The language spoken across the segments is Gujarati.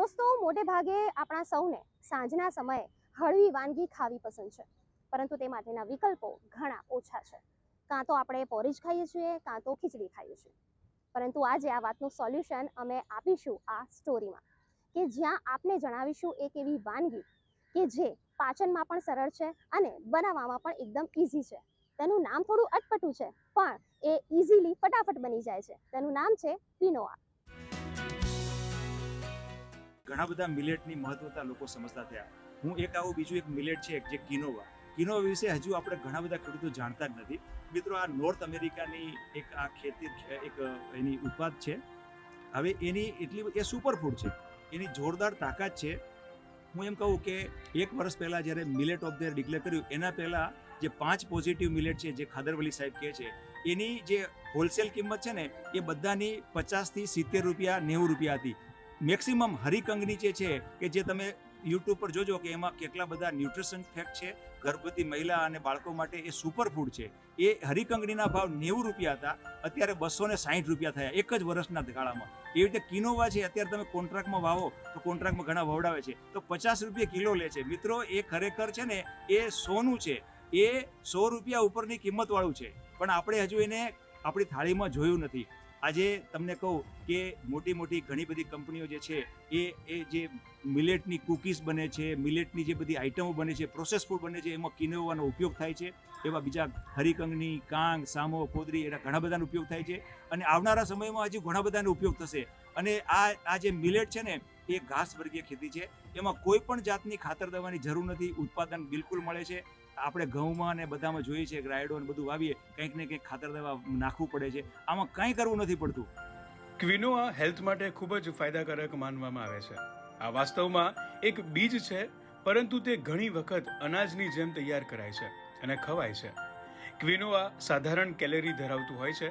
દોસ્તો, મોટે ભાગે આપણા સૌને સાંજના સમયે હળવી વાનગી ખાવી પસંદ છે, પરંતુ તે માટેના વિકલ્પો ઘણા ઓછા છે. કાં તો આપણે પોરીજ ખાઈએ છીએ, કાં તો ખીચડી ખાઈએ છીએ. પરંતુ આજે આ વાતનું સોલ્યુશન અમે આપીશું આ સ્ટોરીમાં, કે જ્યાં આપને જણાવીશું એક એવી વાનગી, કે જે પાચનમાં પણ સરળ છે અને બનાવવામાં પણ એકદમ ઇઝી છે. તેનું નામ થોડું અટપટું છે, પણ એ ઇઝીલી ફટાફટ બની જાય છે. તેનું નામ છે ક્વિનોઆ. ઘણા બધા મિલેટની મહત્વતા લોકો સમજતા થયા. હું એક આવું બીજું એક મિલેટ છે જે કિનોવા. કિનોવા વિશે હજુ આપણે ઘણા બધા ખેડૂતો જાણતા જ નથી. મિત્રો, આ નોર્થ અમેરિકાની એક આ ખેતી એક, એની ઉત્પાદ છે. હવે એની એટલી એ સુપરફૂડ છે. એની જોરદાર તાકાત છે. હું એમ કહું કે એક વર્ષ પહેલાં જ્યારે મિલેટ ઓફ ધ ડિક્લેર કર્યું, એના પહેલાં જે પાંચ પોઝિટિવ મિલેટ છે, જે ખાદરવલી સાહેબ કહે છે, એની જે હોલસેલ કિંમત છે ને, એ બધાની પચાસથી સિત્તેર રૂપિયા, નેવું રૂપિયા હતી. મેક્સિમમ હરિકંગની જે છે, કે જે તમે યુટ્યુબ પર જોજો કે એમાં કેટલા બધા ન્યુટ્રિશન ફેક્ટ છે, ગર્ભવતી મહિલા અને બાળકો માટે એ સુપર ફૂડ છે. એ હરિકંગણીના ભાવ નેવું રૂપિયા હતા, અત્યારે બસો ને સાહીઠ રૂપિયા થયા, એક જ વર્ષના ગાળામાં. એવી રીતે કિનોવા છે, અત્યારે તમે કોન્ટ્રાક્ટમાં વાવો, તો કોન્ટ્રાક્ટમાં ઘણા વવડાવે છે. તો પચાસ રૂપિયા કિલો લે છે. મિત્રો, એ ખરેખર છે ને, એ સોનું છે. એ સો રૂપિયા ઉપરની કિંમતવાળું છે. પણ આપણે હજુ એને આપણી થાળીમાં જોયું નથી. આજે તમને કહું કે મોટી મોટી ઘણી બધી કંપનીઓ જે છે, એ એ જે મિલેટની કૂકીઝ બને છે, મિલેટની જે બધી આઇટમો બને છે, પ્રોસેસ ફૂડ બને છે, એમાં કિનોવાનો ઉપયોગ થાય છે, એવા બીજા હરિકંગની, કાંગ, સામો, કોદરી એના ઘણા બધાનો ઉપયોગ થાય છે. અને આવનારા સમયમાં હજી ઘણા બધાનો ઉપયોગ થશે. અને આ આ જે મિલેટ છે ને એ ઘાસ વર્ગીય ખેતી છે. એમાં કોઈ પણ જાતની ખાતર દવાની જરૂર નથી. ઉત્પાદન બિલકુલ મળે છે. આપણે ઘઉંમાં અને બધામાં જોઈએ છે રાયડો અને બધું વાવીએ, કંઈક ને કંઈક ખાતર દવા નાખવું પડે છે. આમાં કંઈ કરવું નથી પડતું. ક્વિનોઆ હેલ્થ માટે ખૂબ જ ફાયદાકારક માનવામાં આવે છે. આ વાસ્તવમાં એક બીજ છે, પરંતુ તે ઘણી વખત અનાજની જેમ તૈયાર કરાય છે અને ખવાય છે. ક્વિનોઆ સાધારણ કેલેરી ધરાવતું હોય છે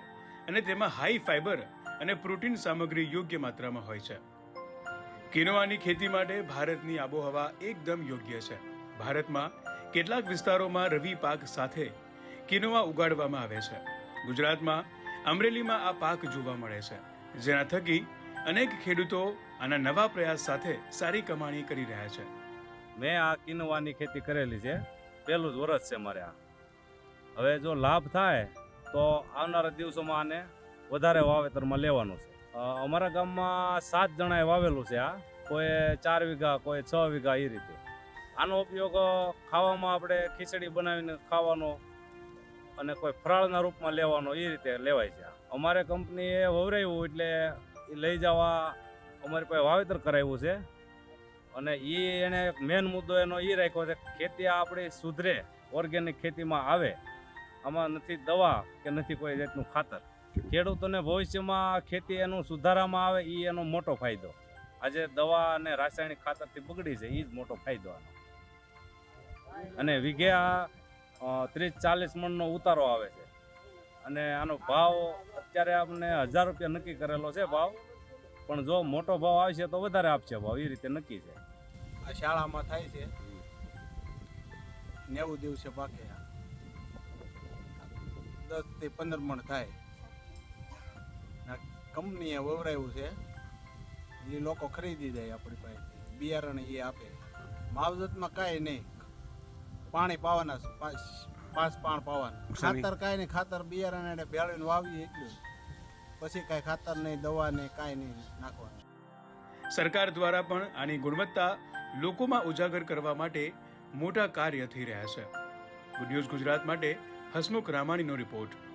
અને તેમાં હાઈ ફાઈબર અને પ્રોટીન સામગ્રી યોગ્ય માત્રામાં હોય છે. કિનોઆની ખેતી માટે ભારતની આબોહવા એકદમ યોગ્ય છે. ભારતમાં કેટલાક વિસ્તારોમાં રવિ પાક સાથે કિનોવા ઉગાડવામાં આવે છે. ગુજરાતમાં અમરેલીમાં આ પાક જોવા મળે છે. જેના થકી અનેક ખેડૂતો આના નવા પ્રયાસ સાથે સારી કમાણી કરી રહ્યા છે. મેં આ કિનોવાની ખેતી કરેલી છે. પહેલું જ વરસ છે મારે આ. હવે જો લાભ થાય તો આવનારા દિવસોમાં આને વધારે વાવેતરમાં લેવાનું છે. અમારા ગામમાં સાત જણાએ વાવેલું છે આ. કોઈ ચાર વીઘા કોઈ છ વીઘા એ રીતે. આનો ઉપયોગ ખાવામાં આપણે ખીચડી બનાવીને ખાવાનો અને કોઈ ફરાળના રૂપમાં લેવાનો એ રીતે લેવાય છે અમારે કંપનીએ વવરાવ્યું એટલે એ લઈ જવા અમારી પાસે વાવેતર કરાવ્યું છે. અને એ એને મેન મુદ્દો એનો એ રાખ્યો છે, ખેતી આપણી સુધરે, ઓર્ગેનિક ખેતીમાં આવે. આમાં નથી દવા કે નથી કોઈ જાતનું ખાતર. ખેડૂતોને ભવિષ્યમાં ખેતી એનું સુધારામાં આવે એ એનો મોટો ફાયદો. આજે દવા અને રાસાયણિક ખાતરથી બગડી છે એ જ મોટો ફાયદો આનો. અને વીઘે આ ત્રીસ ચાલીસ મણનો ઉતારો આવે છે. અને આનો ભાવ અત્યારે આપણે હજાર રૂપિયા નક્કી કરેલો છે ભાવ. પણ જો મોટો ભાવ આવશે તો વધારે આપશે ભાવ એ રીતે નક્કી છે. આ શાળામાં થાય છે. નેવું દિવસે પાકે. દસથી પંદર મણ થાય. કંપનીએ વવરાયું છે. એ લોકો ખરીદી જાય આપણી પાસે બિયારણ એ આપે. માવજતમાં કાંઈ નહીં. પાણી પાવાના પાંચ પાણ પાવાના. ખાતર કાંઈ નહીં. ખાતર બિયારણ એને ભેળવીને વાવીએ એટલું પછી કાંઈ ખાતર નહીં દવા નહીં કાંઈ નહીં નાખવાનું. સરકાર દ્વારા પણ આની ગુણવત્તા લોકોમાં ઉજાગર કરવા માટે મોટા કાર્ય થઈ રહ્યા છે. ગુડ ન્યૂઝ ગુજરાત માટે હસમુખ રામાણીનો રિપોર્ટ.